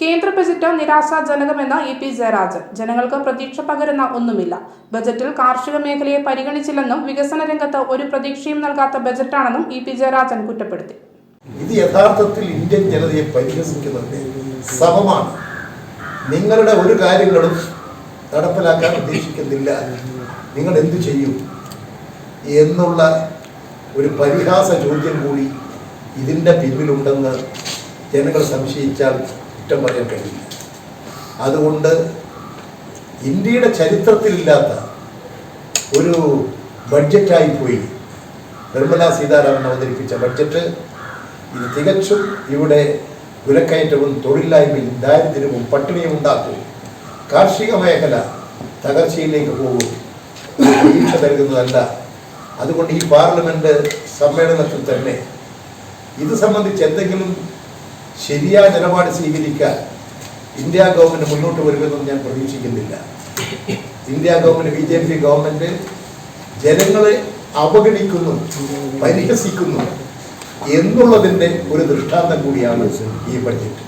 കേന്ദ്ര ബജറ്റ് നിരാശാജനകമെന്ന് E P Jayarajan. ജനങ്ങൾക്ക് പ്രതീക്ഷ പകരുന്ന ഒന്നുമില്ല. ബജറ്റിൽ കാർഷിക മേഖലയെ പരിഗണിച്ചില്ലെന്നും വികസന രംഗത്ത് ഒരു പ്രതീക്ഷയും നൽകാത്ത ബജറ്റാണെന്നും ഇ പി ജയരാജൻ കുറ്റപ്പെടുത്തി. ഇത് യഥാർത്ഥത്തിൽ ഇന്ത്യൻ ജനതയെ പരിഹസിക്കുന്നതിന് സമമാണ്. നിങ്ങളുടെ ഒരു കാര്യങ്ങളും നടപ്പിലാക്കാൻ ഉദ്ദേശിക്കുന്നില്ല. നിങ്ങൾ എന്തു ചെയ്യും? എന്നുള്ള ഒരു പരിഹാസ ചോദ്യം കൂടി ഇതിന്റെ പിന്നിലുണ്ടെന്ന് ജനങ്ങൾ സംശയിച്ചാൽ കുറ്റം കഴിയില്ല. അതുകൊണ്ട് ഇന്ത്യയുടെ ചരിത്രത്തിലില്ലാത്ത ഒരു ബഡ്ജറ്റായി പോയി നിർമ്മല സീതാരാമൻ അവതരിപ്പിച്ച ബഡ്ജറ്റ് ഇത് തികച്ചും ഇവിടെ വിലക്കയറ്റവും തൊഴിലില്ലായ്മയും ദാരിദ്ര്യവും പട്ടിണിയും ഉണ്ടാക്കും കാർഷിക മേഖല തകർച്ചയിലേക്ക് പോകും. പ്രതീക്ഷ നൽകുന്നതല്ല അതുകൊണ്ട് ഈ പാർലമെന്റ് സമ്മേളനത്തിൽ തന്നെ ഇത് സംബന്ധിച്ച് എന്തെങ്കിലും ശരിയായ നിലപാട് സ്വീകരിക്കാൻ ഇന്ത്യ ഗവൺമെന്റ് മുന്നോട്ട് വരുമെന്നും ഞാൻ പ്രതീക്ഷിക്കുന്നില്ല. India government B J P government ജനങ്ങളെ അവഗണിക്കുന്നു പരിഹസിക്കുന്നു എന്നുള്ളതിന്റെ ഒരു ദൃഷ്ടാന്തം കൂടിയാണ് ഈ ബഡ്ജറ്റ്